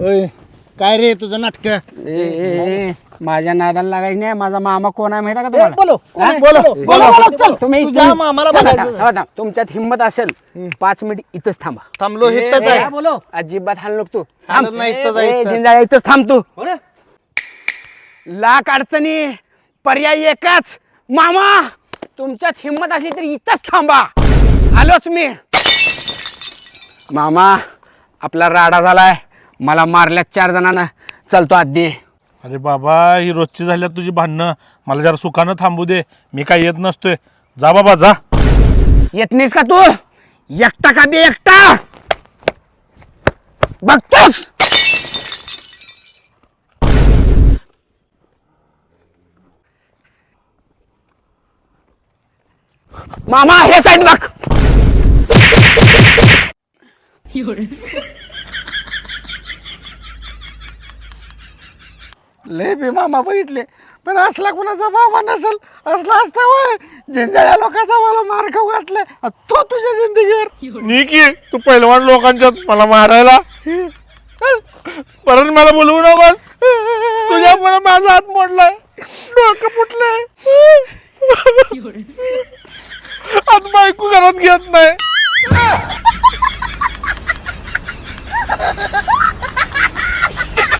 ओय काय रे तुझं नाटक? ए, ए, ए, माझ्या नादाला लागायचं नाही माझा मामा कोण आहे माहिती आहे का तुम्हाला? बोलो कोण आहे? बोलो बोलो, बोलो, बोलो, चल. तुम्ही तुझ्या तुम्ही- मामाला थांबा. थांबा, थांबा. तुमच्यात हिंमत असेल पाच मिनिट इथंच थांबा. थांबलो इथंच आहे. बोलो. अजिबात हाल नको तू. हालत नाही, इथंच आहे, ए, इथं. जिंजाळ्या, इथंच थांब तू. हो? लाख अडचणी पर्याय एकच. मामा तुमच्यात हिंमत असली तर इथंच थांबा. आलोच मी. मामा आपला राडा झालाय. मला मारल्यात चार जणांना. चलतो आधी अरे बाबा ही रोजची झाल्यात तुझी भांडणं. मला जरा सुखानं थांबू दे. मी काय येत नसतोय. जा बाबा जा. येत नाहीस का तू? एकटा का बे एकटा? बघतोस? मामा हे साईड बघ. लय बी मामा बघितले. पण असला कुणाचा मामा नसल असला असता वय. झिंजळ्या लोकांचा मला मार खाऊ घातलाय. तो तुझ्या जिंदगीवर. नी की तू पहिलवान लोकांच्यात मला मारायला. परत मला बोलवू नकोस. तुझ्यामुळे माझा हात मोडलाय. डोकं फुटलंय. आता बायको घरात घेत नाही.